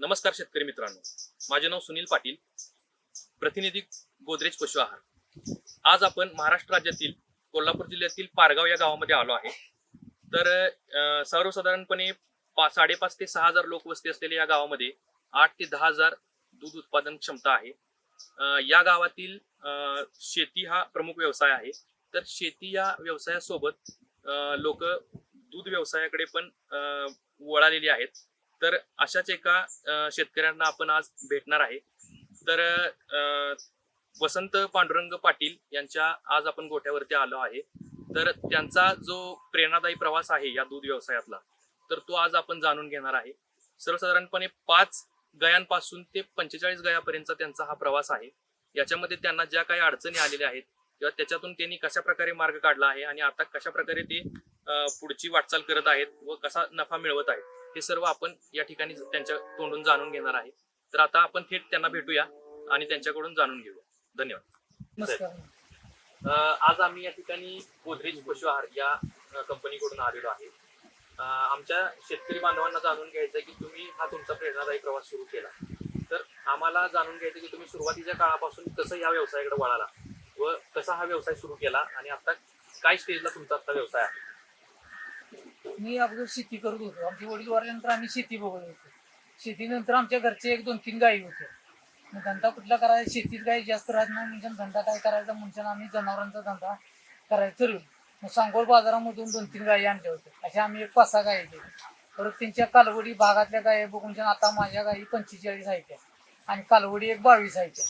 नमस्कार शेतकरी मित्रांनो. माझे नाव सुनील पाटील प्रतिनिधी गोदरेज पशु आहार. आज आपण महाराष्ट्र राज्यातील कोल्हापूर जिल्ह्यातील पारगाव या गावामध्ये आलो आहे. तर सर्वसाधारणपणे पा साडेपाच ते सहा हजार लोकवस्ती असलेल्या या गावामध्ये आठ ते दहा हजार दूध उत्पादन क्षमता आहे. या गावातील अं, शेती हा प्रमुख व्यवसाय आहे. तर शेती या व्यवसायासोबत लोक दूध व्यवसायाकडे पण अं, वळालेली आहेत. तर अशाच एका शेतकऱ्यांना आपण आज भेटणार आहे. तर वसंत पांडुरंग पाटील यांच्या आज आपण गोठ्यावरती आलो आहे. तर त्यांचा जो प्रेरणादायी प्रवास आहे या दूध व्यवसायातला तर तो आज आपण जाणून घेणार आहे. सर्वसाधारणपणे पाच गयांपासून ते पंचेचाळीस गयापर्यंतचा त्यांचा हा प्रवास आहे. याच्यामध्ये त्यांना ज्या काही अडचणी आलेल्या आहेत किंवा त्याच्यातून त्यांनी कशा प्रकारे मार्ग काढला आहे आणि आता कशा प्रकारे ते पुढची वाटचाल करत आहेत व कसा नफा मिळवत आहेत हे सर्व आपण या ठिकाणी त्यांच्या तोंडून जाणून घेणार आहे. तर आता आपण थेट त्यांना भेटूया आणि त्यांच्याकडून जाणून घेऊया. धन्यवाद. आज आम्ही या ठिकाणी गोदरेज पशु आहार या कंपनीकडून आलेलो आहे. आमच्या शेतकरी बांधवांना जाणून घ्यायचं की तुम्ही हा तुमचा प्रेरणादायी प्रवास सुरू केला. तर आम्हाला जाणून घ्यायचं की तुम्ही सुरुवातीच्या काळापासून कसं या व्यवसायाकडे वळाला व कसा हा व्यवसाय सुरू केला आणि आता काय स्टेजला तुमचा आता व्यवसाय आहे? मी अगोदर शेती करत होतो. आमची वडील वारल्यानंतर आम्ही शेती बघत होतो. शेतीनंतर आमच्या घरचे एक दोन तीन गायी होते. मग धंदा कुठला करायचा? शेतीत गाई जास्त राहत नाही. म्हणजे धंदा काय करायचा? म्हणजे आम्ही जनावरांचा धंदा करायचा ठरवलं. मग सांगोल बाजारामधून दोन तीन गायी आणल्या होत्या. अशा आम्ही एक पाच सहा गायी केल्या परत त्यांच्या कालवडी भागातल्या गायी बघून आता माझ्या गायी पंचेचाळीस आहेत आणि कालवडी एक बावीस आहेत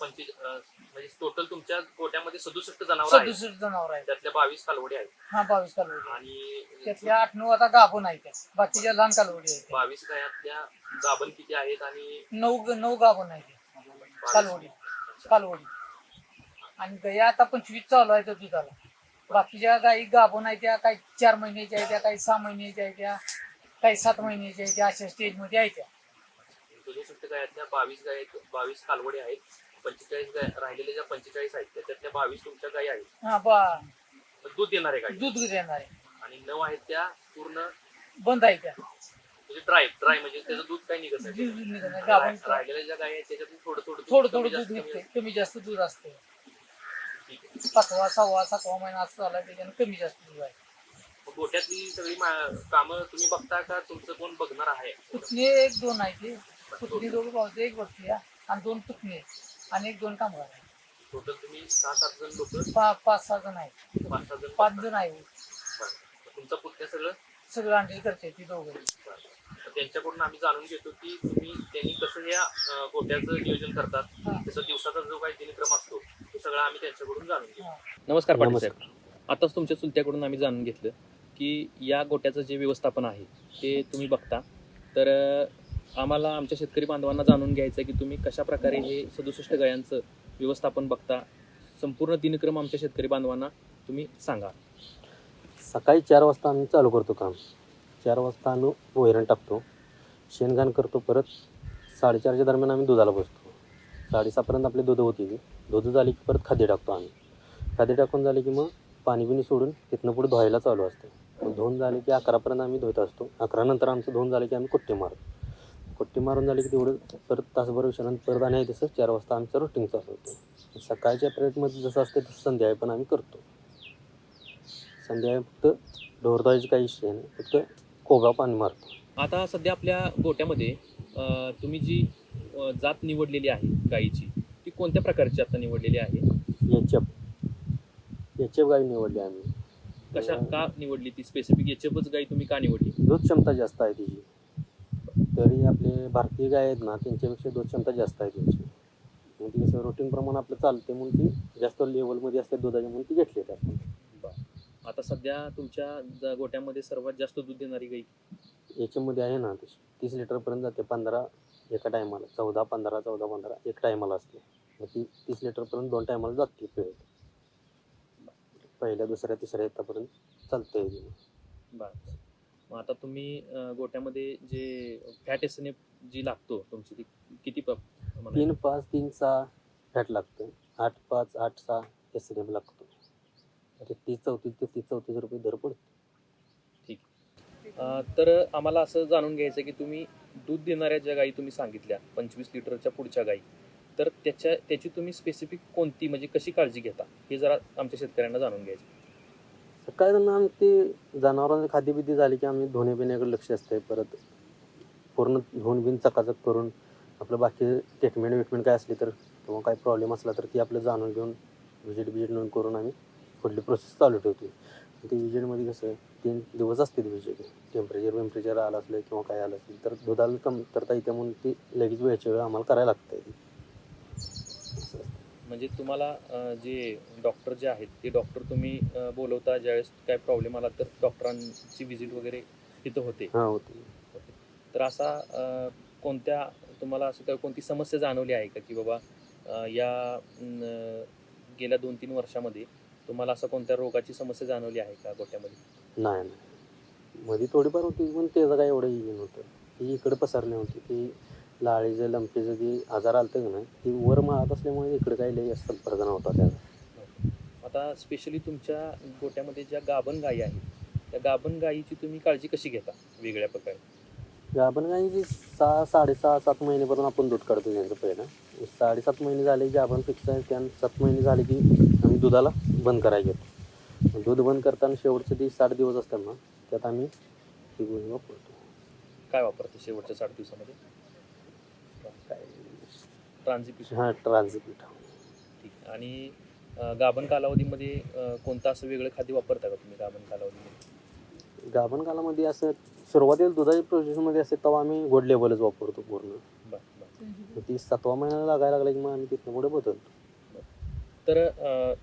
पंचवीस म्हणजे टोटल तुमच्या गोट्यामध्ये सदुसष्ट जनावर आहेत. सदुसष्ट जनावर आहेत. त्यातल्या बावीस कालवडी आहेत. हा बावीस कालवडी आणि त्यातल्या आठ नऊ आता गाभून आहेत त्या. बाकीच्या लहान कालवडी आहेत त्या. बावीस गायातल्या गाभण किती आहेत आणि नऊ नऊ गाभून आहेत त्या. कालवडी. कालवडी. आणि गया आता पंचवीस चालू आहे त्या दुधाला. बाकीच्या गाई गाभून आहे त्या काही चार महिन्याच्या आहेत त्या काही सहा महिन्याच्या आहेत त्या काही सात महिन्याच्या आहेत त्या अशा स्टेजमध्ये आहेत त्या. सदुसष्ट गायातल्या बावीस गाय बावीस कालवडी आहेत. पंचेचाळीस गाय राहिलेल्या ज्या पंचेचाळीस आहेत त्याच्यातल्या बावीस तुमच्या गायी आहेत. हा बा. दूध देणारे गायी. दूध देणार. आहे आणि नऊ आहेत त्या पूर्ण बंद आहे त्या. म्हणजे ड्राय ड्राय म्हणजे त्याचं दूध काही निघत नाही. दूध राहिलेल्या ज्या गायी आहेत त्याच्यातून थोडं थोडं थोडं कमी थोडं जास्त दूध कमी निघते कमी जास्त दूध असते ठीक आहे. पाचवा सहावा सातवा महिना असं झाला त्याच्यानं कमी जास्त दूध आहे. मग गोट्यातली सगळी मा- कामं तुम्ही बघता का? तुमचं कोण बघणार आहे? पुतणे एक दोन आहे ते. पुतणी दोघं भावचे एक बघते आणि दोन पुतणे आणि एक दोन कामगार. आहे टोटल तुम्ही सहा सात जण लोक? पा पाच सहा जण आहेत. पाच सहा जण पाच जण आहे बरं. तुमचं सगळं? सगळं हँडल करते ती दोघं. तर त्यांच्याकडून आम्ही जाणून घेतो की तुम्ही त्यांनी कसं या अं, गोट्याचं नियोजन करतात. हा. त्याचा दिवसाचा जो काही दिनक्रम असतो तो सगळा आम्ही त्यांच्याकडून जाणून घेतो. हा. नमस्कार पाटील साहेब. आताच तुमच्या चुलत्याकडून आम्ही जाणून घेतलं की या गोट्याचं जे व्यवस्थापन आहे ते तुम्ही बघता. तर अं, आम्हाला आमच्या शेतकरी बांधवांना जाणून घ्यायचं आहे की तुम्ही कशा प्रकारे हे सदुसष्ट गळ्यांचं व्यवस्थापन बघता. संपूर्ण दिनक्रम आमच्या शेतकरी बांधवांना तुम्ही सांगा. सकाळी चार वाजता आम्ही चालू करतो काम. चार वाजता आम्ही वैरण टाकतो. शेणघाण करतो परत. साडेचारच्या दरम्यान आम्ही दुधाला बसतो. साडेसहापर्यंत आपली दूध होती ती. दूध झाली की परत खाद्य टाकतो आम्ही. खाद्य टाकून झाले की मग पाणी बिणी सोडून तिथनं पुढे धुवायला चालू असते. धुवून झाले की अकरापर्यंत आम्ही धुत असतो. अकरानंतर आमचं धुवून झालं की आम्ही कुट्टे मारतो. कुट्टी मारून झाली की तेवढं परत तासभर विश्रांत परत आणि तसं चार वाजता आमचं रुटीन चालू होतं. सकाळच्या पिरियडमध्ये जसं असते तसं संध्याकाळी पण आम्ही करतो. संध्याकाळी फक्त ढोर धुवायची काही विषय नाही फक्त कोबा पाणी मारतो. आता सध्या आपल्या गोट्यामध्ये तुम्ही जी जात निवडलेली आहे गायीची ती कोणत्या प्रकारची आता निवडलेली आहे? एचएफ एचएफ गाई निवडली आम्ही. कशा का निवडली ती? स्पेसिफिक याच्यापच गाई तुम्ही का निवडली? दूध क्षमता जास्त आहे तिची. तरी आपले भारतीय गाय आहेत ना त्यांच्यापेक्षा दूध क्षमता जास्त आहे त्यांची मग ती कसं रुटीन प्रमाणे आपलं चालते म्हणून ती जास्त लेवलमध्ये असते दुधाची म्हणून ती घेतली आपण आता सध्या तुमच्या ज- गोट्यामध्ये सर्वात जास्त दूध देणारी गाई याच्यामध्ये आहे ना तशी तीस लिटरपर्यंत जाते पंधरा एका टायमाला चौदा पंधरा चौदा पंधरा एक टायमाला असते. मग ती तीस लिटरपर्यंत दोन टायमाला जाते पिळत. पहिल्या दुसऱ्या तिसऱ्या येतापर्यंत चालते बरं. मग आता तुम्ही गोट्यामध्ये जे फॅट एसने जी लागतो तुमची ती किती? तीन पाच तीन सहा फॅट लागतं आठ पाच आठ सहा एस डी लागतो आता तीस चौतीस ते तीस चौतीस रुपये दर पडतो अं, तर आम्हाला असं जाणून घ्यायचं आहे की तुम्ही दूध देणाऱ्या ज्या गायी तुम्ही सांगितल्या पंचवीस लिटरच्या पुढच्या गायी तर त्याच्या त्याची तुम्ही स्पेसिफिक कोणती म्हणजे कशी काळजी घेता हे जरा आमच्या शेतकऱ्यांना जाणून घ्यायचं आहे. सकाळी आम्ही ते जनावरांची खाद्यबिद्धी झाली की आम्ही धुणे बिण्याकडे लक्ष असते परत पूर्ण धुवून बिन चकाचक करून आपलं बाकी ट्रीटमेंट विटमेंट काय असली तर किंवा काय प्रॉब्लेम असला तर ती आपलं जाणून घेऊन विजिट बिजिट नोंद करून आम्ही पुढली प्रोसेस चालू ठेवतो ते विजिटमध्ये कसं आहे, तीन दिवस असते विजिट टेम्परेचर वेम्परेचर आलं असलं किंवा काय आलं असेल तर दुधाला कमतरता येते म्हणून ती लगेच वेळच्या वेळ आम्हाला करायला लागतं. ती असं म्हणजे तुम्हाला जे डॉक्टर जे आहेत ते डॉक्टर तुम्ही बोलवता ज्यावेळेस काय प्रॉब्लेम आला तर डॉक्टरांची व्हिजिट वगैरे तिथं होते. हां होते. होते. तर असा कोणत्या तुम्हाला असं काय कोणती समस्या जाणवली आहे का? की बाबा या गेल्या दोन तीन वर्षामध्ये तुम्हाला असं कोणत्या रोगाची समस्या जाणवली आहे का गोट्यामध्ये? नाही नाही. मध्ये थोडीफार होती पण त्याचं काय एवढं हे नव्हतं. ती इकडे पसरली नव्हती ती लाळीचं लंपीचं जी आजार आलतं का नाही? ती वर माळत असल्यामुळे इकडे काही लई जास्त फरक नव्हता त्याचा. आता स्पेशली तुमच्या गोट्यामध्ये ज्या गाभण गायी आहेत त्या गाभण गायीची तुम्ही काळजी कशी घेता वेगळ्या प्रकारे? गाभण गाईची सहा साडेसहा सात महिनेपासून आपण दूध काढतो त्यांचं पहिलं. साडेसात महिने झाले की आपण फिक्स आहे त्या सात महिने झाले की आम्ही दुधाला बंद करायला घेतो. दूध बंद करताना शेवटचे ती साठ दिवस असतात ना त्यात आम्ही ती गोळी वापरतो. काय वापरते शेवटच्या साठ दिवसामध्ये? ट्रान्झिपिशन हां ट्रान्झिपिट ठीक. आणि अं, गाभण कालावधीमध्ये अं, कोणतं असं वेगळं खाद्य वापरता का तुम्ही गाभण कालावधीमध्ये? गाभण कालामध्ये असं सुरुवातीला दुधाच्या प्रोसेसमध्ये असते तेव्हा आम्ही गोड लेवलच वापरतो पूर्ण. बरं बरं. मग ती सातवा महिन्याला लागायला लागला की मग आम्ही तिथनं पुढे बदलतो. तर अं,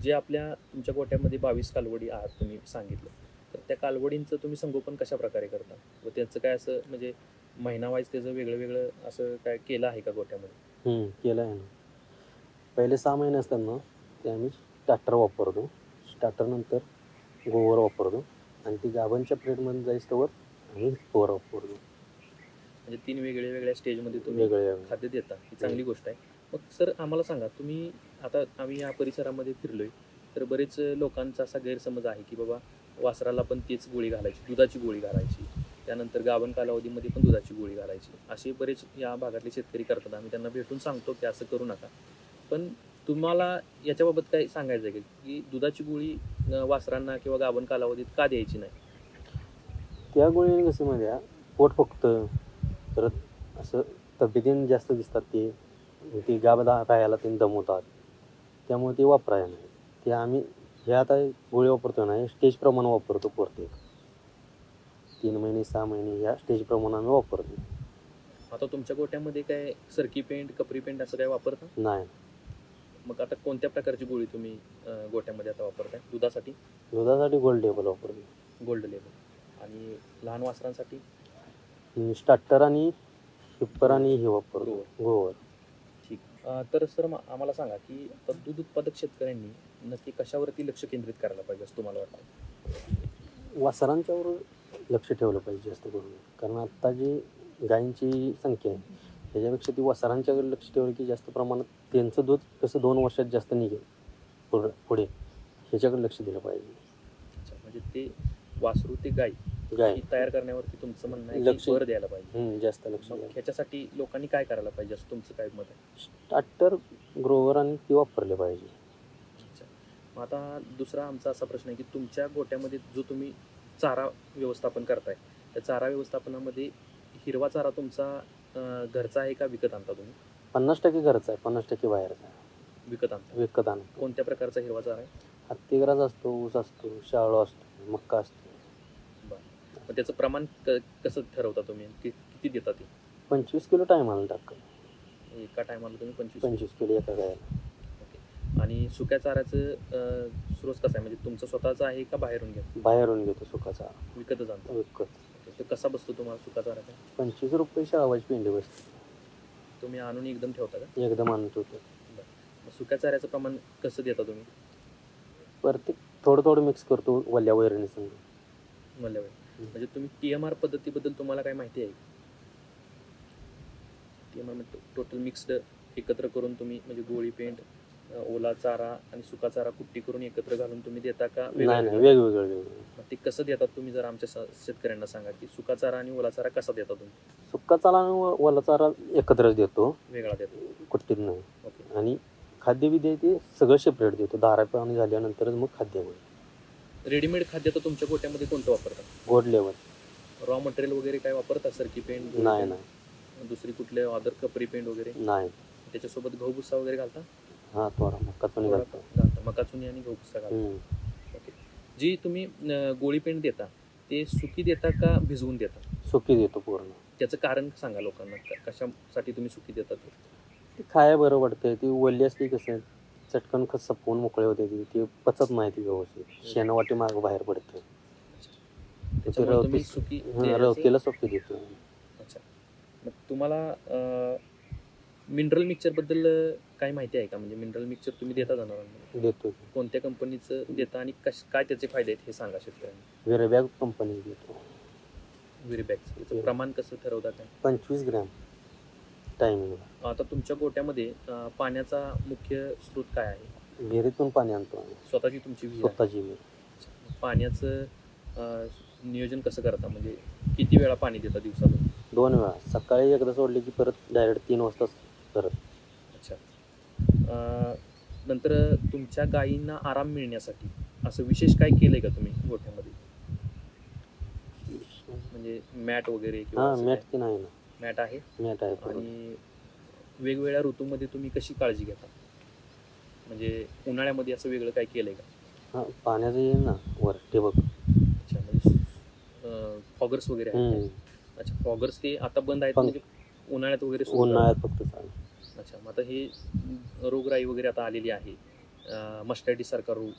जे आपल्या तुमच्या गोट्यामध्ये बावीस कालवडी आहात तुम्ही सांगितलं. तर त्या कालवडींचं तुम्ही संगोपन कशा प्रकारे करता? व त्याचं काय असं म्हणजे महिना वाईज त्याचं वेगळं वेगळं असं काय केलं आहे का गोट्यामध्ये? हम्म, केलं आहे ना. पहिले सहा महिने असतात ना ते आम्ही स्टार्टर वापरतो. स्टार्टरनंतर गोवर वापरतो. आणि ती गाभांच्या प्लेटमध्ये जाईस तोवर आम्ही गोवर वापरतो. म्हणजे तीन वेगळ्या वेगळ्या स्टेजमध्ये तुम्ही खाद्य देता. ही. चांगली गोष्ट आहे. मग सर आम्हाला सांगा तुम्ही आता आम्ही या परिसरामध्ये फिरलोय. तर बरेच लोकांचा असा गैरसमज आहे की बाबा वासराला पण तीच गोळी घालायची दुधाची गोळी घालायची. त्यानंतर गाभण कालावधीमध्ये पण दुधाची गोळी घालायची. असे बरेच या भागातले शेतकरी करतात. आम्ही त्यांना भेटून सांगतो की असं करू नका. पण तुम्हाला याच्याबाबत काही सांगायचं आहे की दुधाची गोळी वासरांना किंवा गाभण कालावधीत का द्यायची नाही? त्या गोळीने कसं म्हणजे पोट फुगतं. परत असं तब्येतीने जास्त दिसतात ते. ती गाबदा राहायला ते दमवतात त्यामुळे ते वापरायला नाही. ते आम्ही हे आता गोळी वापरतो ना हे स्टेजप्रमाणे वापरतो प्रत्येक. तीन महिने सहा महिने या स्टेजप्रमाणे आम्ही वापरतो आता तुमच्या गोट्यामध्ये काय सरकी पेंट कपरी पेंट असं काय वापरता? नाही. मग आता कोणत्या प्रकारची गोळी तुम्ही अं, गोट्यामध्ये आता वापरताय? दुधासाठी? दुधासाठी गोल्ड टेबल वापरतो. गोल्ड लेवल आणि लहान वासरांसाठी? स्टार्टर आणि हिप्पर आणि हे वापरतो. गोवर. गोवर ठीक. अं, तर सर म- आम्हाला सांगा की आता दूध उत्पादक शेतकऱ्यांनी नक्की कशावरती लक्ष केंद्रित करायला पाहिजे असं तुम्हाला वाटतं? वासरांच्यावर लक्ष ठेवलं पाहिजे जास्त करून. कारण आत्ता जी गायींची संख्या आहे त्याच्यापेक्षा ती वासरांच्याकडे लक्ष ठेवलं की जास्त प्रमाणात त्यांचं दूध कसं दोन वर्षात जास्त निघेल. पुढं पुढे. ह्याच्याकडे लक्ष दिलं पाहिजे. अच्छा म्हणजे ते वासरू ते गाय. गाय तयार करण्यावरती तुमचं म्हणणं आहे लक्ष- भर द्यायला पाहिजे. जास्त लक्ष ह्याच्यासाठी लोकांनी काय करायला पाहिजे असं तुमचं काय मत आहे? स्टार्टर ग्रोवर आणि ती वापरले पाहिजे. अच्छा. मग आता दुसरा आमचा असा प्रश्न आहे की तुमच्या गोट्यामध्ये जो तुम्ही चारा व्यवस्थापन करताय. त्या चारा व्यवस्थापनामध्ये हिरवा चारा तुमचा घरचा आहे का विकत आणता तुम्ही? पन्नास टक्के घरचा आहे पन्नास टक्के बाहेरचा आहे. विकत आणता. विकत आणतो. कोणत्या प्रकारचा हिरवा चारा आहे? हत्तीग्रास असतो ऊस असतो शाळू असतो मक्का असतो. मग त्याचं प्रमाण क- कसं ठरवता तुम्ही? कि- किती देता ते? पंचवीस किलो टायमाला टाकतो. एका टायमाला तुम्ही पंचवीस पंचवीस किलो एका गायला. आणि सुक्या चाऱ्याचं स्रोत कसा आहे? म्हणजे तुमचं स्वतःचं आहे का बाहेरून घ्या बाहेरून घेतो सुकाचा. विकतच आणता? विकत. तर कसा बसतो तुम्हाला सुका चारा काय पंचवीस रुपये शाळवाची पेंडी बसते. तुम्ही आणून एकदम ठेवता का? एकदम आणत होतो मग सुक्या चाऱ्याचं प्रमाण कसं देता तुम्ही? प्रत्येक थोडं थोडं मिक्स करतो वल्ल्या वैरणी. संग म्हणजे तुम्ही टी एम आर पद्धतीबद्दल तुम्हाला काय माहिती आहे? T M R total mixed एकत्र करून तुम्ही म्हणजे गोळी पेंट ओला चारा आणि सुका चारा कुट्टी करून एकत्र घालून तुम्ही देता का? नाही नाही वेगळं? वेगवेगळं वेगवेगळं. मग ते कसं देतात तुम्ही जर आमच्या स- शेतकऱ्यांना सांगा की सुका चारा आणि ओला चारा कसा देता तुम्ही? सुक्का चारा आणि व- ओला चारा एकत्रच देतो. वेगळा देता. कुट्टीत नाही. ओके. आणि खाद्य बी ते सगळं सेपरेट देतो. धारा पाणी झाल्यानंतरच मग खाद्य होईल. रेडीमेड खाद्य तर तुमच्या गोट्यामध्ये कोणतं वापरतात? गोड लेवल रॉ मटेरियल वगैरे काय वापरतात? सरकी पेंट नाही नाही. दुसरी कुठले अदर कपरी पेंट वगैरे? नाही. त्याच्यासोबत गहू भुस्सा वगैरे घालता? हा थोडा मका पण घालतो. घालता मका चुनी आणि गहू घालता. हम्म. ओके. जी तुम्ही अं, गोळी पेंट देता ते सुकी देता का भिजवून देता? सुकी देतो पूर्ण. त्याचं कारण सांगा लोकांना क- कशासाठी तुम्ही सुकी देता ते? ती खाया बरं वाटतंय ती ओली असली कसं चटकन खत सपवून मोकळे होते ती ती पचत नाही ती व्यवस्थित. शेणवाटी माग बाहेर पडते त्याच्यामुळे तुम्ही सुकी हा, देण्याचं- रवतीला सुकी देतो अच्छा. मग तुम्हाला मिनरल मिक्सरबद्दल अं, काय माहिती आहे का? म्हणजे मिनरल मिक्सर तुम्ही देता जनावरांना देतो कोणत्या कंपनीचं देता आणि कश काय त्याचे फायदे आहेत हे सांगा शेतकऱ्यांना. वेरबॅग कंपनी देतो. विरीबॅग त्याचं प्रमाण कसं ठरवता काय? पंचवीस ग्रॅम. टायमिंगला आता तुमच्या गोट्यामध्ये अं, पाण्याचा मुख्य स्रोत काय आहे? विहिरीतून पाणी आणतो आम्ही. स्वतःची तुमची विहीर आहे. स्वतःची विहीर. पाण्याचं अं, नियोजन कसं करता? म्हणजे किती वेळा पाणी देता दिवसातून? दोन वेळा. सकाळी एकदा सोडली की परत डायरेक्ट तीन वाजता परत नंतर तुमच्या गायींना आराम मिळण्यासाठी असं विशेष काय केलंय का तुम्ही गोठ्यामध्ये? म्हणजे मॅट वगैरे किंवा हा असं मॅट नाही ना. मॅट आहे? मॅट आहे पूर्ण. आणि वेगवेगळ्या ऋतूमध्ये तुम्ही कशी काळजी घेता? म्हणजे उन्हाळ्यामध्ये असं वेगळं काय केलंय का? हा पाण्याचं येईल ना वर ठिबक अच्छा म्हणजे फॉगर्स वगैरे आहेत? हम्म. अच्छा फॉगर्स ते आता बंद आहेत पण- म्हणजे उन्हाळ्यात वगैरे सुरू उन्हाळ्यात फक्त चालेल झालं. अच्छा. मग आता हे रोगराई वगैरे आता आलेली आहे. मस्टॅटिस सारखा रोग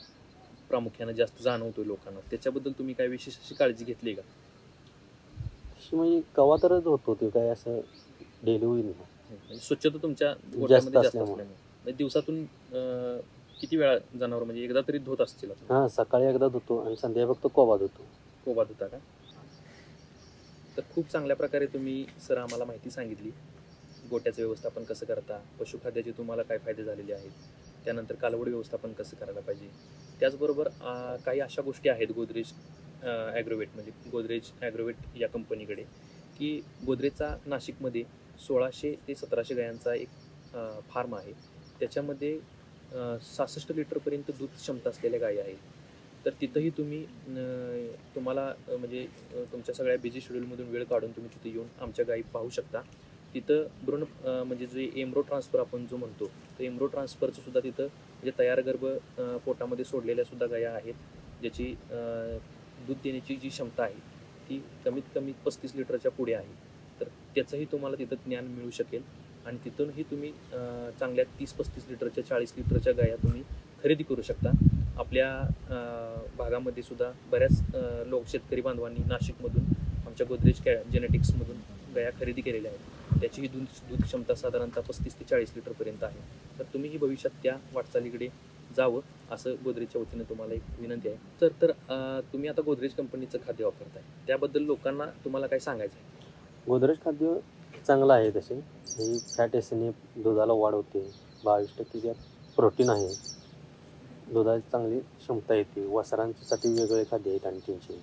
प्रामुख्याने जास्त जाणवतोय लोकांना. त्याच्याबद्दल तुम्ही काय विशेष अशी काळजी घेतली का? अशी म्हणजे कवा तरच होतो ते काय असं डेली होईल म्हणजे स्वच्छता तुमच्या गोठ्यामध्ये जास्त असल्यामुळे. म्हणजे दिवसातून अं, किती वेळा जनावर म्हणजे एकदा तरी धुत असतील हा सकाळी एकदा धुतो आणि संध्याकाळी फक्त कोबा धुतो. कोबा धुता का? तर खूप चांगल्या प्रकारे तुम्ही सर आम्हाला माहिती सांगितली. गोट्याचं व्यवस्थापन कसं करता? पशुखाद्याचे तुम्हाला काय फायदे झालेले आहेत? त्यानंतर कालवड व्यवस्थापन कसं करायला पाहिजे? त्याचबरोबर काही अशा गोष्टी आहेत गोदरेज ॲग्रोवेट म्हणजे गोदरेज ॲग्रोवेट या कंपनीकडे की गोदरेजचा नाशिकमध्ये सोळाशे ते सतराशे गायांचा एक फार्म आहे. त्याच्यामध्ये सहासष्ट लिटरपर्यंत दूध क्षमता असलेल्या गायी आहेत. तर तिथंही तुम्ही तुम्हाला म्हणजे तुमच्या सगळ्या बिझी शेड्यूलमधून वेळ काढून तुम्ही तिथे येऊन आमच्या गायी पाहू शकता. तिथं भ्रूण म्हणजे जे एम्ब्रो ट्रान्सफर आपण जो म्हणतो तर एम्ब्रो ट्रान्सफरचं सुद्धा तिथं म्हणजे तयार गर्भ पोटामध्ये सोडलेल्या सुद्धा गाया आहेत ज्याची दूध देण्याची जी क्षमता आहे ती कमीत कमी पस्तीस लिटरच्या पुढे आहे. तर त्याचंही तुम्हाला तिथं ज्ञान मिळू शकेल. आणि तिथूनही तुम्ही चांगल्या तीस पस्तीस लिटरच्या चाळीस लिटरच्या गाया तुम्ही खरेदी करू शकता. आपल्या भागामध्ये सुद्धा बऱ्याच लोक शेतकरी बांधवांनी नाशिकमधून आमच्या गोदरेज कॅ जेनेटिक्समधून गया खरेदी केलेल्या आहेत. त्याचीही दूध दूध क्षमता साधारणतः पस्तीस ते चाळीस लिटरपर्यंत आहे. तर तुम्हीही भविष्यात त्या वाटचालीकडे जावं असं गोदरेजच्या वतीनं तुम्हाला एक विनंती आहे. तर तर तुम्ही आता गोदरेज कंपनीचं खाद्य वापरताय. त्याबद्दल लोकांना तुम्हाला काय सांगायचं आहे? गोदरेज खाद्य चांगलं आहे तसे. ही फॅट एसने दुधाला वाढ होते. बावीस टक्के त्यात प्रोटीन आहे. दुधाची चांगली क्षमता येते. वासरांसाठी वेगळे खाद्य आहेत आणि त्यांचे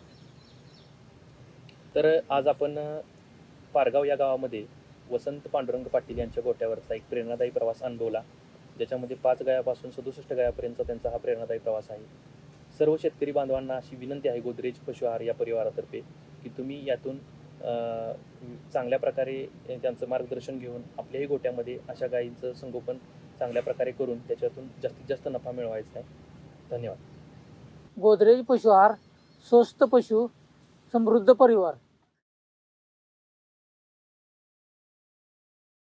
तर आज आपण पारगाव या गावामध्ये वसंत पांडुरंग पाटील यांच्या गोट्यावरचा एक प्रेरणादायी प्रवास अनुभवला ज्याच्यामध्ये पाच गायापासून सदुसष्ट गायापर्यंतचा त्यांचा हा प्रेरणादायी प्रवास आहे. सर्व शेतकरी बांधवांना अशी विनंती आहे गोदरेज पशु आहार या परिवारातर्फे की तुम्ही यातून चांगल्या प्रकारे त्यांचं मार्गदर्शन घेऊन आपल्याही गोट्यामध्ये अशा गायींचं संगोपन चांगल्या प्रकारे करून त्याच्यातून जास्तीत जास्त नफा मिळवायचा आहे. धन्यवाद. गोदरेज पशुहार स्वस्त पशु समृद्ध परिवार.